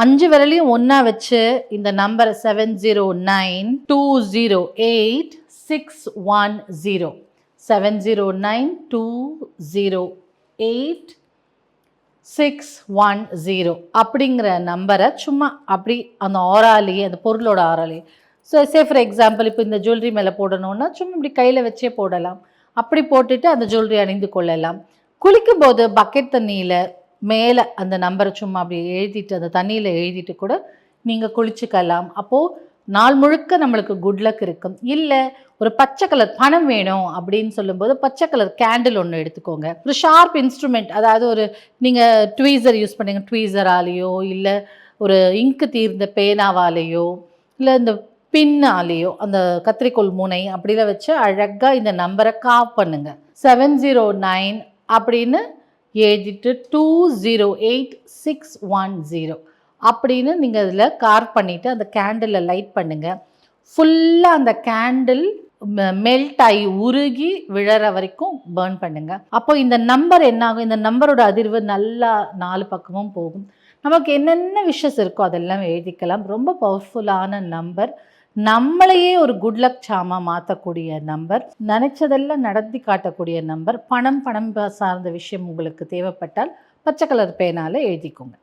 அஞ்சு விரலையும் ஒன்றா வச்சு இந்த number seven zero nine two zero eight six one zero seven zero nine two zero eight six one zero அப்படிங்கிற நம்பரை சும்மா அப்படி அந்த ஆறாலேயே அந்த பொருளோட ஆறாலேயே. ஸோ சே ஃபார் எக்ஸாம்பிள் இப்போ இந்த ஜுவல்லரி மேலே போடணும்னா சும்மா இப்படி கையில் வச்சே போடலாம். அப்படி போட்டுட்டு அந்த ஜுவல்லரி அணிந்து கொள்ளலாம். குளிக்கும்போது பக்கெட் தண்ணியில் மேலே அந்த நம்பரை சும்மா அப்படி எழுதிட்டு அந்த தண்ணியில் எழுதிட்டு கூட நீங்கள் குளிச்சுக்கலாம். அப்போது நாள் முழுக்க நம்மளுக்கு குட் லக் இருக்கும். இல்லை ஒரு பச்சை கலர் பணம் வேணும் அப்படின்னு சொல்லும்போது பச்சை கலர் கேண்டில் ஒன்று எடுத்துக்கோங்க. ஒரு ஷார்ப் இன்ஸ்ட்ருமெண்ட் அதாவது ஒரு நீங்கள் ட்வீசர் யூஸ் பண்ணுங்கள் ட்வீசராலேயோ இல்லை ஒரு இங்கு தீர்ந்த பேனாவாலேயோ இல்லை இந்த பின்னாலேயோ அந்த கத்திரிக்கோல் முனை அப்படிலாம் வச்சு அழகாக இந்த நம்பரை காப் பண்ணுங்கள் செவன் ஜீரோ நைன் அப்படின்னு எழுதிட்டு two zero eight six one zero அப்படின்னு நீங்கள் அதில் கார் பண்ணிவிட்டு அந்த கேண்டிலை லைட் பண்ணுங்கள் ஃபுல்லாக அந்த கேண்டில் மெல்ட் ஆகி உருகி விழற வரைக்கும் பேர்ன் பண்ணுங்கள் அப்போ இந்த நம்பர் என்னாகும் இந்த நம்பரோட அதிர்வு நல்லா நாலு பக்கமும் போகும். நமக்கு என்னென்ன விஷஸ் இருக்கோ அதெல்லாம் எழுதிக்கலாம். ரொம்ப பவர்ஃபுல்லான நம்பர் நம்மளையே ஒரு குட் லக் சாமா மாற்றக்கூடிய நம்பர் நினைச்சதெல்லாம் நடத்தி காட்டக்கூடிய நம்பர் பணம் பணம் சார்ந்த விஷயம் உங்களுக்கு தேவைப்பட்டால் பச்சை கலர் பேனால எழுதிக்கோங்க.